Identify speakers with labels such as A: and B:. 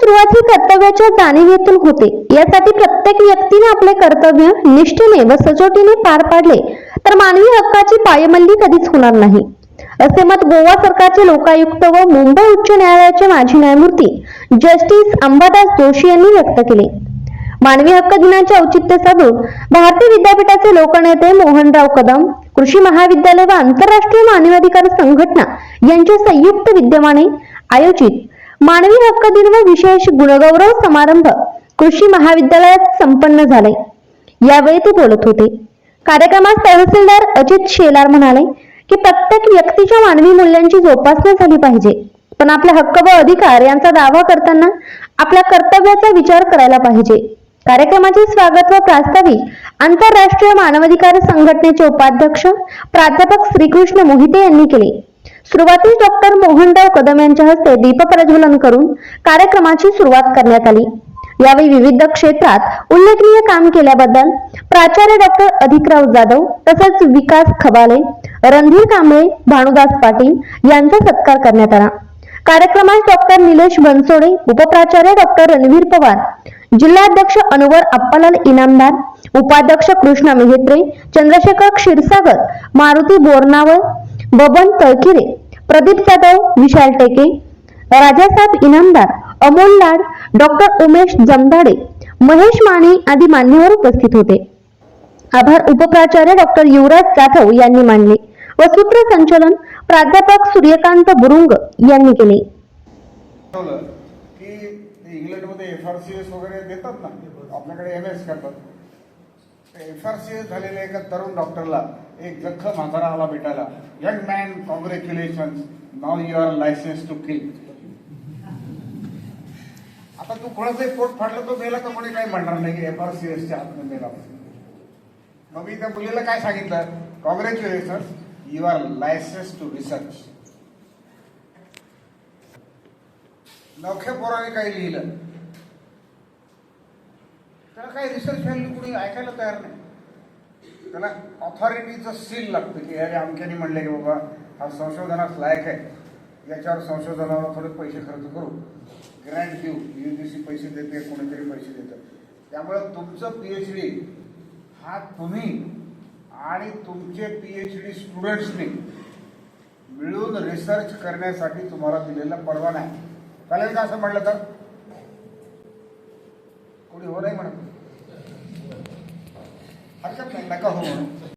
A: सुरुवात ही कर्तव्याच्या जाणीवेतून होते. यासाठी प्रत्येक व्यक्तीने आपले कर्तव्य निष्ठेने व सचोटीने पार पाडले तर मानवी हक्काची पायमल्ली कधीच होणार नाही. असे मत गोवा सरकारचे लोकायुक्त व मुंबई उच्च न्यायालयाचे माजी न्यायमूर्ती जस्टिस अंबादास जोशी यांनी व्यक्त केले. मानवी हक्क दिनाचे औचित्य साधून भारतीय विद्यापीठाचे लोकनेते मोहनराव कदम कृषी महाविद्यालय व आंतरराष्ट्रीय मानवाधिकार संघटना यांच्या संयुक्त विद्यमाने आयोजित मानवी हक्क दिन व विशेष गुणगौरव समारंभ कृषी महाविद्यालयात संपन्न झाले. यावेळी ते बोलत होते. कार्यक्रमात तहसीलदार अजित शेलार म्हणाले की प्रत्येक व्यक्तीच्या मानवी मूल्यांची जोपासना झाली पाहिजे. पण आपले हक्क व अधिकार यांचा दावा करताना आपल्या कर्तव्याचा विचार करायला पाहिजे. कार्यक्रमाचे स्वागत व प्रास्ताविक आंतरराष्ट्रीय मानवाधिकार संघटनेचे उपाध्यक्ष प्राध्यापक श्रीकृष्ण मोहिते यांनी केले. सुरुवातीस डॉक्टर मोहनराव कदम यांच्या हस्ते दीप प्रज्वलन करून कार्यक्रमाची सुरुवात करण्यात आली. यावेळी विविध क्षेत्रात उल्लेखनीय काम केल्याबद्दल प्राचार्य डॉक्टर अधिकराव जाधव तसेच विकास खबाले रणधीर कांबळे भानुदास पाटील यांचा सत्कार करण्यात आला. कार्यक्रमात डॉक्टर निलेश बनसोडे उपप्राचार्य डॉक्टर रणवीर पवार जिल्हाध्यक्ष अनुवर अप्पालाल इनामदार उपाध्यक्ष कृष्णा मेहेत्रे चंद्रशेखर क्षीरसागर मारुती बोरनावळ बबन तळकिरे प्रदीप जाधव विशाल टेके राजासाहेब इनामदार अमोल लाड डॉक्टर उमेश जमदाडे महेश माने आदी मान्यवर उपस्थित होते. आभार उपप्राचार्य डॉक्टर युवराज जाधव यांनी मानले व सूत्रसंचलन प्राध्यापक सूर्यकांत बुरुंग यांनी केले.
B: की इंग्लंडमध्ये एफ आर सी एस वगैरे देतात ना आपल्याकडे एम एस करतात. एफ आर सी एस झालेल्या एका तरुण डॉक्टरला एक जख्ख म्हातारा आला भेटायला. Young man congratulation now you are licence to kill आता तू कोणाचंही पोट फाडलं तो मेला तर कोणी काही म्हणणार नाही. की एफ आर सी एसच्या हातनं मेला. मग मी त्या मुलीला काय सांगितलं? Congratulation you are licence to research नवख्या पोराने काही लिहिलं. त्याला काही रिसर्च व्हॅल्यू कुणी ऐकायला तयार नाही. त्याला ऑथॉरिटीचं सील लागतं की अरे अमक्याने म्हणलं की बाबा हा संशोधनास लायक आहे. याच्यावर संशोधनाला थोडे पैसे खर्च करू. ग्रँट देऊ. सी पैसे देते कोणीतरी पैसे देतं. त्यामुळं तुमचं पी एच डी हा तुम्ही आणि तुमचे पी एच डी स्टुडंट्सनी मिळून रिसर्च करण्यासाठी तुम्हाला दिलेला परवाना आहे. चालेल का असं म्हटलं तर? कोणी हो नाही म्हणत? हरकत नाही नका हो म्हणून